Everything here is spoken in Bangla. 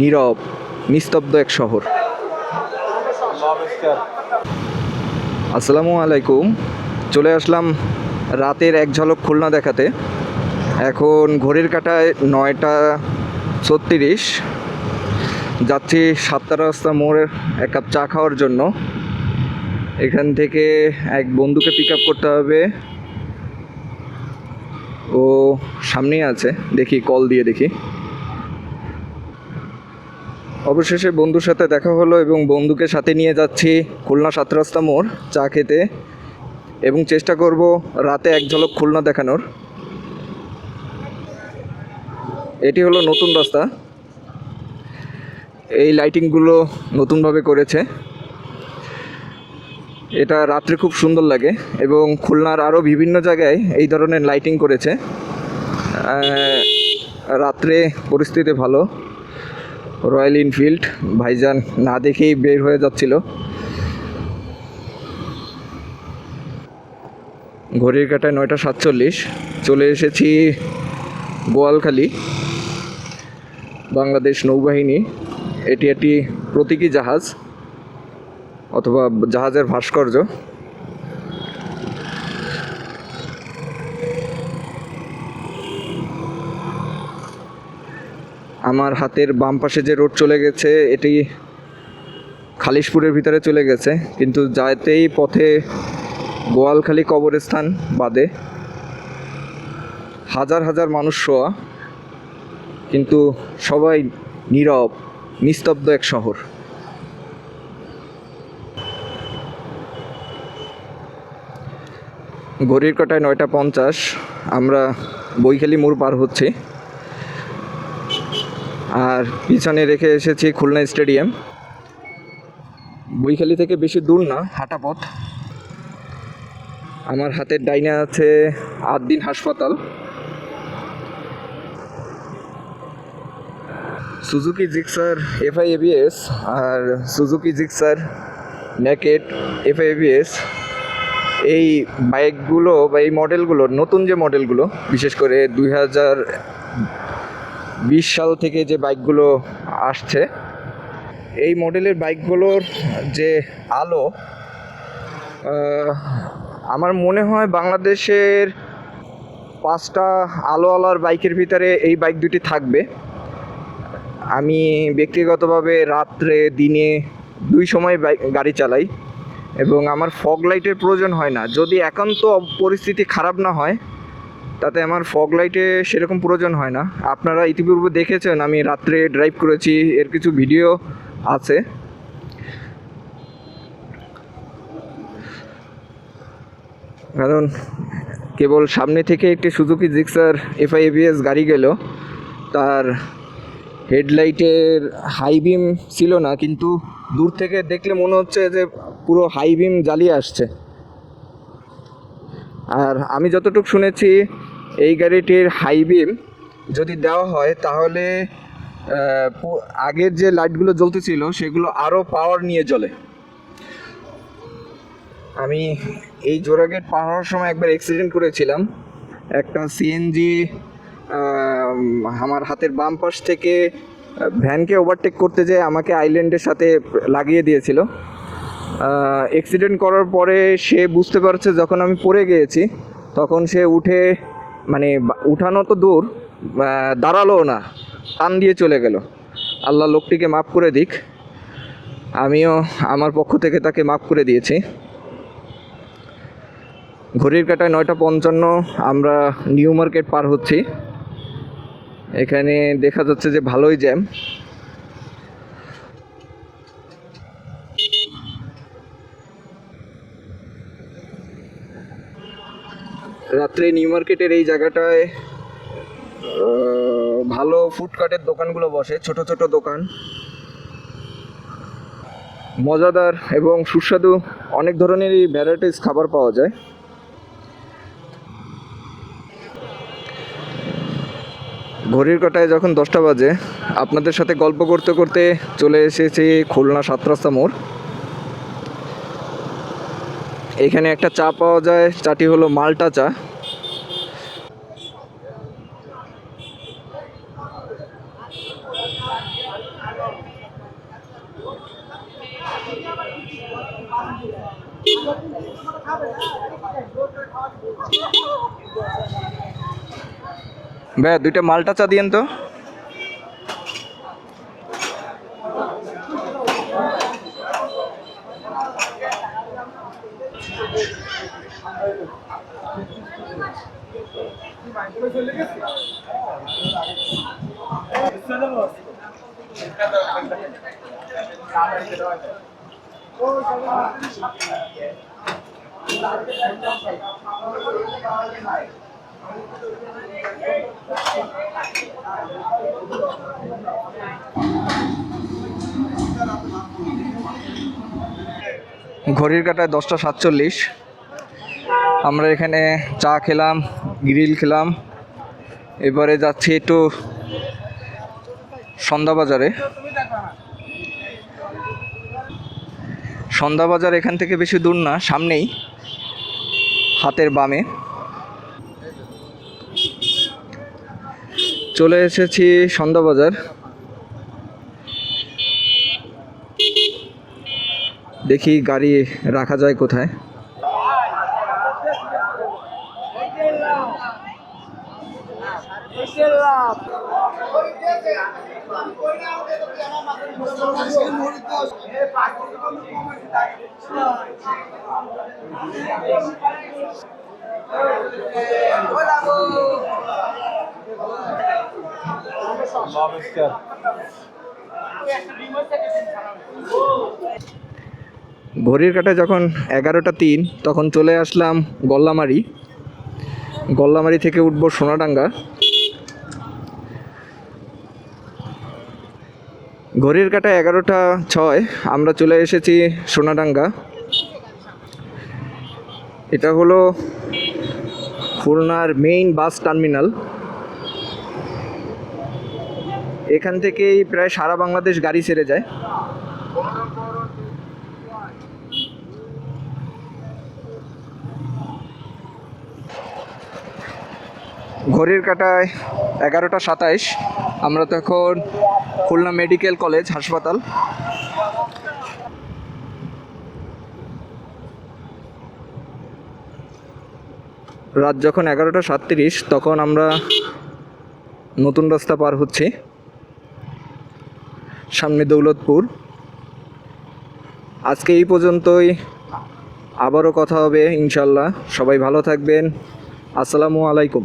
নীরব, নিস্তব্ধ এক শহর। আসসালামু আলাইকুম। চলে আসলাম রাতের এক ঝলক খুলনা দেখাতে। এখন ঘড়ির কাটায় নয়টা ছত্রিশ। যাচ্ছি সাতটা রাস্তা মোড়ে এক কাপ চা খাওয়ার জন্য। এখান থেকে এক বন্ধুকে পিক আপ করতে হবে। ও সামনেই আছে। দেখি কল দিয়ে দেখি। অবশেষে বন্ধুর সাথে দেখা হলো এবং বন্ধুকে সাথে নিয়ে যাচ্ছি খুলনা সাত রাস্তা মোড়, চা খেতে। এবং চেষ্টা করব রাতে এক ঝলক খুলনা দেখানোর। এটি হলো নতুন রাস্তা। এই লাইটিংগুলো নতুনভাবে করেছে। এটা রাত্রে খুব সুন্দর লাগে এবং খুলনার আরও বিভিন্ন জায়গায় এই ধরনের লাইটিং করেছে। রাত্রে পরিস্থিতি ভালো। রয়্যাল এনফিল্ড ভাইজান না দেখেই বের হয়ে যাচ্ছিল। ঘড়ির কাটায় নয়টা সাতচল্লিশ, চলে এসেছি গোয়ালখালী। বাংলাদেশ নৌবাহিনী, এটি একটি প্রতীকী জাহাজ অথবা জাহাজের ভাস্কর্য। আমার হাতের বাম পাশে যে রোড চলে গেছে, এটি খালিশপুরের ভিতরে চলে গেছে। কিন্তু যাতেই পথে গোয়ালখালী কবরস্থান বাদে হাজার হাজার মানুষ শোয়া, কিন্তু সবাই নীরব, নিস্তব্ধ এক শহর। ঘড়ির কাটায় নয়টা পঞ্চাশ, আমরা বইখালি মোড় পার হচ্ছি। আর পিছনে রেখে এসেছি খুলনা স্টেডিয়াম। বইখালি থেকে বেশি দূর না, হাঁটা পথ। আমার হাতের ডাইনে আছে আটদিন হাসপাতাল। সুজুকি জিক্সার এফআই আর Suzuki Gixxer naked FI ABS এই বাইকগুলো বা এই মডেলগুলো, নতুন যে মডেলগুলো, বিশেষ করে দুই হাজার বিশ সাল থেকে যে বাইকগুলো আসছে, এই মডেলের বাইকগুলোর যে আলো আমার মনে হয় বাংলাদেশের পাঁচটা আলো আলোর বাইকের ভিতরে এই বাইক দুটি থাকবে। আমি ব্যক্তিগতভাবে রাত্রে, দিনে দুই সময় বাইক গাড়ি চালাই এবং আমার ফগ লাইটের প্রয়োজন হয় না। যদি একান্ত পরিস্থিতি খারাপ না হয় তাতে আমার ফগ লাইটে সেরকম প্রয়োজন হয় না। আপনারা ইতিপূর্বে দেখেছেন, আমি রাত্রে ড্রাইভ করেছি, এর কিছু ভিডিও আছে। কারণ কেবল সামনে থেকে একটি সুজুকি জিক্সার এফআই এবিএস গাড়ি গেল। তার হেডলাইটের হাই বিম ছিল না, কিন্তু দূর থেকে দেখলে মনে হচ্ছে যে পুরো হাই বিম জ্বালিয়ে আসছে। আর আমি যতটুকু শুনেছি এই গাড়িটির হাই বিম যদি দেওয়া হয় তাহলে আগের যে লাইটগুলো জ্বলতেছিল সেগুলো আরও পাওয়ার নিয়ে জ্বলে। আমি এই জোড়াগেট পার হওয়ার সময় একবার অ্যাক্সিডেন্ট করেছিলাম। একটা সিএনজি আমার হাতের বাম পাশ থেকে ভ্যানকে ওভারটেক করতে যেয়ে আমাকে আইল্যান্ডের সাথে লাগিয়ে দিয়েছিল। অ্যাক্সিডেন্ট করার পরে সে বুঝতে পারছে যখন আমি পড়ে গিয়েছি, তখন সে উঠে মানে উঠানো তো দূর দাঁড়াল না, টান দিয়ে চলে গেল। আল্লাহ লোকটিকে মাফ করে দিক। আমিও আমার পক্ষ থেকে তাকে মাফ করে দিয়েছি। ঘড়ির কাটায় নয়টা পঞ্চান্ন আমরা নিউ মার্কেট পার হচ্ছি। এখানে দেখা যাচ্ছে যে ভালোই জ্যাম। রাত্রে নিউ মার্কেটের এই জায়গাটায় ভালো ফুডকার্টের দোকানগুলো বসে, ছোট ছোট দোকান। মজাদার এবং সুস্বাদু অনেক ধরনেরই ভ্যারাইটিস খাবার পাওয়া যায়। ঘড়ির কাটায় যখন দশটা বাজে, আপনাদের সাথে গল্প করতে করতে চলে এসেছি খুলনা সাত রাস্তা মোড়। এখানে একটা চা পাওয়া যায়, চাটি হলো মাল্টা চা। ব্যা দুইটা মালটা চা দিয়েন তো। ঘড়ির কাটায় দশটা সাতচল্লিশ। আমরা এখানে চা খেলাম গ্রিল খেলাম। এবারে যাচ্ছি একটু সন্ধ্যা বাজারে সন্ধ্যা বাজার এখান থেকে বেশি দূর না, সামনেই, হাতের বামে। চলে এসেছি সন্ধ্যা বাজার দেখি গাড়ি রাখা যায় কোথায়। ঘড়ির কাটায় যখন এগারোটা তিন তখন চলে আসলাম গল্লামারি। গল্লামারি থেকে উঠবো সোনাডাঙ্গা। ঘড়ির কাটা এগারোটা ছয়, আমরা চলে এসেছি সোনাডাঙ্গা। এটা হলো খুলনার মেইন বাস টার্মিনাল এখান থেকেই প্রায় সারা বাংলাদেশ গাড়ি ছেড়ে যায়। ঘড়ির কাটায় এগারোটা সাতাইশ। আমরা তো এখন খুলনা মেডিকেল কলেজ হাসপাতাল। রাত যখন এগারোটা সাতত্রিশ, তখন আমরা নতুন রাস্তা পার হচ্ছি। সামনে দৌলতপুর। আজকে এই পর্যন্তই। আবারও কথা হবে, ইনশাল্লাহ। সবাই ভালো থাকবেন। আসসালামু আলাইকুম।